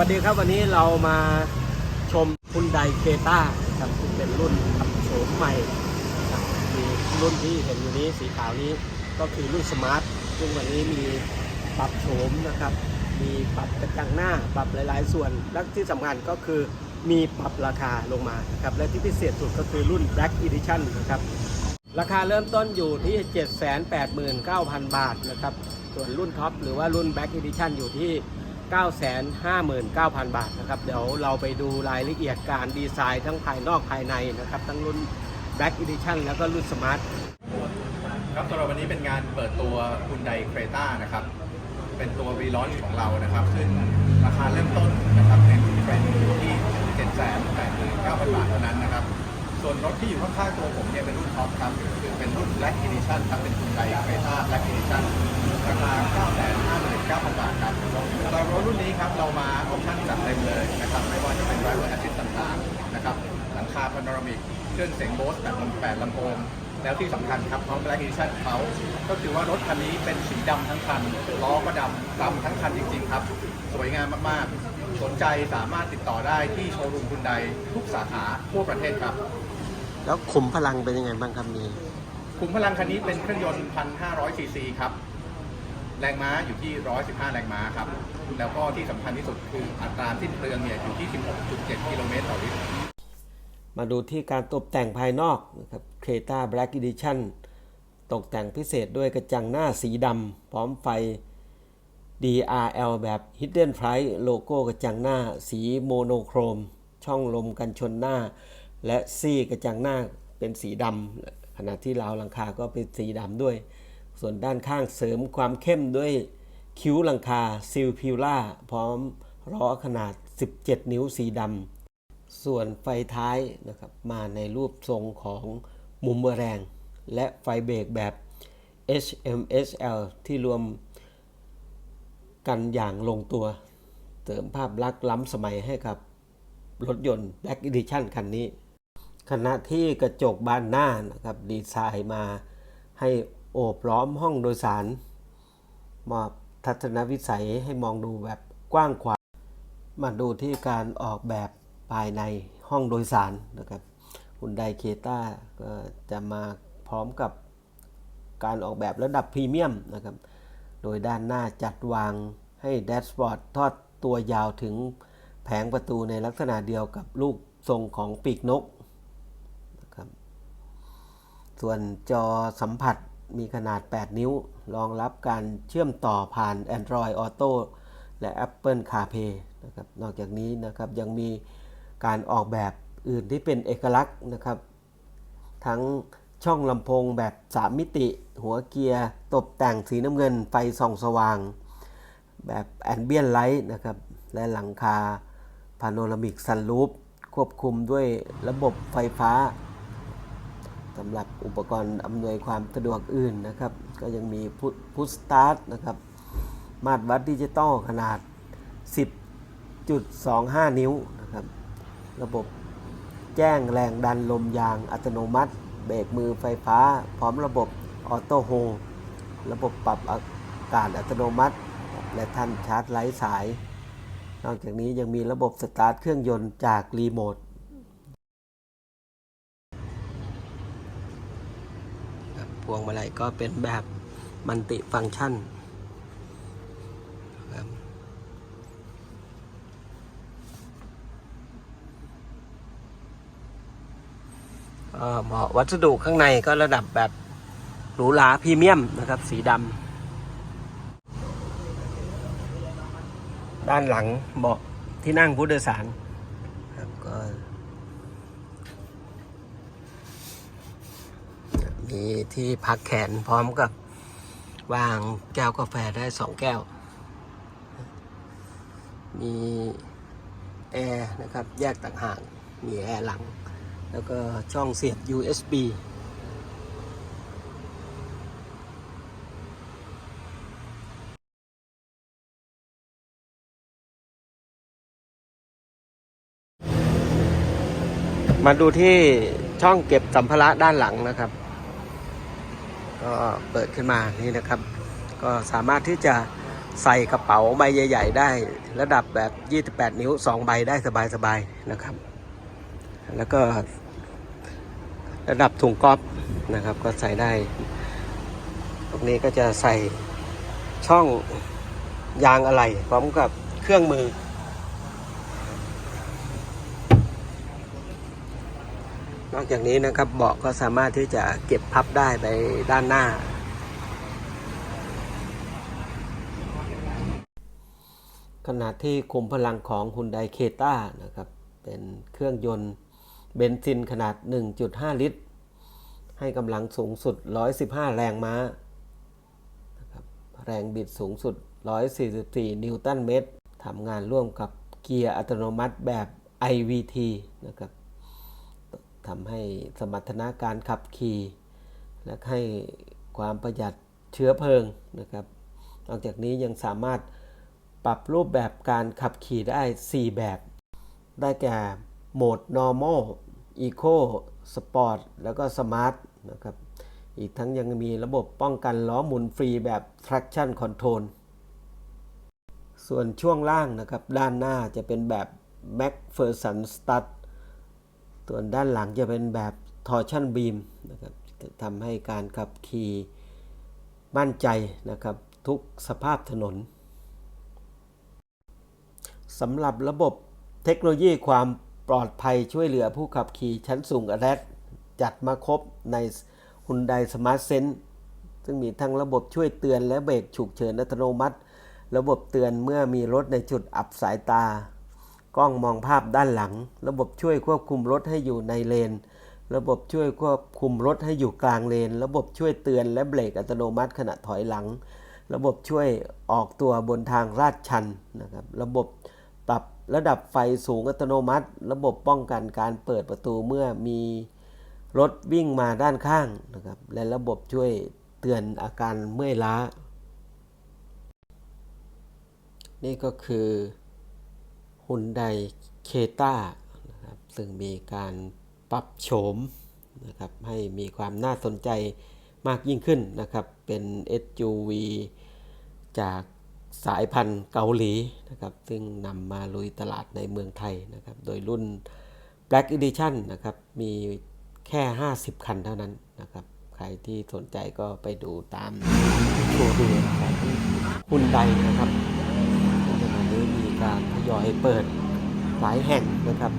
วัสดีครับวันนี้เรามาชมคุณไดเคต้าครับซึ่งเป็นรุ่นขับโฉมใหม่ครับมีรุ่นที่เห็นอยู่นี้สีขาวนี้ก็คือรุ่นสมาร์ทซึ่งวันนี้มีปรับโฉมนะครับ มีปรับกระจังหน้าปรับหลาย ๆ ส่วนและที่สำคัญก็คือมีปรับราคาลงมาครับและที่พิเศษสุดก็คือรุ่น Black Edition นะครับราคาเริ่มต้นอยู่ที่ 789,000 บาทนะครับส่วนรุ่นท็อปหรือว่ารุ่น Black Edition อยู่ที่ 959,000 บาทนะครับ เดี๋ยวเราไปดูรายละเอียดการดีไซน์ทั้งภายนอกภายในนะครับ ทั้งรุ่น Black Edition แล้วก็รุ่น Smart ครับสำหรับวันนี้เป็นงานเปิดตัว Hyundai Creta นะครับ เป็นตัวรีลอนของเรานะครับ ซึ่งราคาเริ่มต้นนะครับในรุ่นเทรนด์อยู่ที่ 789,000 บาทเท่านั้นนะครับ ส่วนรถที่อยู่ข้างๆตัวผมเนี่ยเป็นรุ่นท็อปครับคือเป็นรุ่น Black Edition ครับเป็น Hyundai Creta Black Edition ราคา 959,000 บาทครับ สำหรับรถรุ่นนี้ครับเรามาออปชั่นจัดเต็มเลยนะครับไม่ว่าจะเป็น Driver Assist ต่างๆนะครับหลังคาพาโนรามิกเครื่องเสียงโบสแบบลำแปดลำโพงแล้วที่สำคัญครับพร้อม Black Edition เขาก็คือว่ารถคันนี้เป็นสีดำทั้งคันล้อก็ดำดำทั้งคันจริงๆครับ สวยงามมากๆ สนใจสามารถติดต่อได้ที่โชว์รูมคุณใดทุกสาขาทั่วประเทศครับ แล้วขุมพลังเป็นยังไงบ้างครับมี ขุมพลังคันนี้เป็นเครื่องยนต์ 1,500 ซีซีครับ แรงม้าอยู่ที่ 115 แรงม้าครับ แล้วก็ที่สำคัญที่สุดคืออัตราสิ้นเปลืองเนี่ยอยู่ที่ 16.7 กิโลเมตรต่อลิตร มาดูที่การตกแต่งภายนอกนะครับ Creta Black Edition ตกแต่งพิเศษด้วยกระจังหน้าสีดำพร้อมไฟ DRL แบบ Hidden Price โลโก้กระจังหน้าสีโมโนโครม ช่องลมกันชนหน้า และซี่กระจังหน้าเป็นสีดำขณะที่ราวหลังคาก็เป็นสีดำด้วย ส่วนด้านข้างเสริมความเข้มด้วยคิ้วหลังคาซิลพิวล่าพร้อมล้อขนาด 17 นิ้วสีดำ ส่วนไฟท้ายนะครับมาในรูปทรงของมุมเบอร์แรง และไฟเบรกแบบ HMSL ที่รวมกันอย่างลงตัว เสริมภาพลักษณ์ล้ำสมัยให้กับรถยนต์ Black Edition คันนี้ ขณะที่กระจกบานหน้านะครับดีไซน์มาให้ โอบล้อมห้องโดยสาร มอบทัศนวิสัยให้มองดูแบบกว้างขวางมาดูที่การออกแบบภายในห้องโดยสารนะครับคุณไดเคต้าก็จะมาพร้อมกับการออกแบบระดับพรีเมียมนะครับ โดยด้านหน้าจัดวางให้แดชบอร์ดทอดตัวยาวถึงแผงประตูในลักษณะเดียวกับลูกทรงของปีกนกนะครับ ส่วนจอสัมผัส มีขนาด 8 นิ้ว รองรับการเชื่อมต่อผ่าน Android Auto และ Apple CarPlay นะครับ นอกจากนี้นะครับยังมีการออกแบบอื่นที่เป็นเอกลักษณ์นะครับ ทั้งช่องลำโพงแบบ 3 มิติ หัวเกียร์ตกแต่งสีน้ำเงินไฟส่องสว่าง แบบแอนเบียนไลท์นะครับ และหลังคาพาโนรามิกซันรูฟควบคุมด้วยระบบไฟฟ้า สำหรับอุปกรณ์อำนวยความสะดวกอื่นนะครับ ก็ยังมีพุทสตาร์ทนะครับ มาตรวัดดิจิตอลขนาด 10.25 นิ้วนะครับ ระบบแจ้งแรงดันลมยางอัตโนมัติ เบรกมือไฟฟ้า พร้อมระบบออโต้โฮระบบปรับอากาศอัตโนมัติ และท่านชาร์จไร้สาย นอกจากนี้ยังมีระบบสตาร์ทเครื่องยนต์จากรีโมท ครับพ วงมาลัยก็เป็นแบบมันติฟังก์ชันครับก็เหมาะวัสดุข้างในก็ระดับแบบหรูหราพรีเมียมนะครับ สีดำด้านหลังเบาะที่นั่งผู้โดยสารครับก็ มีที่พักแขนพร้อมกับวางแก้วกาแฟได้สองแก้ว มีแอร์นะครับ แยกต่างหาก มีแอร์หลัง แล้วก็ช่องเสียบ USB มาดูที่ช่องเก็บสัมภาระด้านหลังนะครับ ก็เปิดขึ้นมานี่นะครับ ก็สามารถที่จะใส่กระเป๋าใบใหญ่ ๆ ได้ระดับแบบ 28 นิ้ว 2 ใบได้สบายๆนะครับ แล้วก็ระดับถุงก๊อฟนะครับก็ใส่ได้ ตรงนี้ก็จะใส่ช่องยางอะไหล่พร้อมกับเครื่องมือ นอกจากนี้นะครับเบาะก็สามารถที่จะเก็บพับได้ไปด้านหน้า ขณะที่คุมพลังของ Hyundai k e t a นะครับเป็นเครื่องยนต์เบนซินขนาด 1.5 ลิตร ให้กำลังสูงสุด 115 แรงม้านะครับแรงบิดสูงสุด 144 นิวตันเมตรทำงานร่วมกับเกียร์อัตโนมัติแบบ IVT นะครับ ทำให้สมรรถนะการขับขี่และให้ความประหยัดเชื้อเพลิงนะครับ นอกจากนี้ยังสามารถปรับรูปแบบการขับขี่ได้ 4 แบบ ได้แก่โหมด normal eco sport แล้วก็ smart นะครับ อีกทั้งยังมีระบบป้องกันล้อหมุนฟรีแบบ traction control ส่วนช่วงล่างนะครับ ด้านหน้าจะเป็นแบบ MacPherson Stud ส่วนด้านหลังจะเป็นแบบ torsion beam นะครับทำให้การขับขี่มั่นใจนะครับทุกสภาพถนนสำหรับระบบเทคโนโลยีความปลอดภัยช่วยเหลือผู้ขับขี่ชั้นสูงอ d ดจัดมาครบใน Hyundai Smart Sense ซึ่งมีทั้งระบบช่วยเตือนและเบรกฉุกเฉินอัตโนมัติ ระบบเตือนเมื่อมีรถในจุดอับสายตา กล้องมองภาพด้านหลัง ระบบช่วยควบคุมรถให้อยู่ในเลน ระบบช่วยควบคุมรถให้อยู่กลางเลน ระบบช่วยเตือนและเบรกอัตโนมัติขณะถอยหลัง ระบบช่วยออกตัวบนทางลาดชันนะครับ ระบบปรับระดับไฟสูงอัตโนมัติ ระบบป้องกันการเปิดประตูเมื่อมีรถวิ่งมาด้านข้างนะครับ และระบบช่วยเตือนอาการเมื่อยล้า นี่ก็คือ Hyundai k e t a นะครับซึ่งมีการปรับโฉมนะครับให้มีความน่าสนใจมากยิ่งขึ้นนะครับ เป็น SUV จากสายพันธุ์เกาหลีนะครับ ซึ่งนำมาลุยตลาดในเมืองไทยนะครับ โดยรุ่น Black Edition นะครับ มีแค่ 50 คันเท่านั้นนะครับ ใครที่สนใจก็ไปดูตามโชว์รูมของฮุนไดนะครับ การทยอยเปิดหลายแห่งนะครับ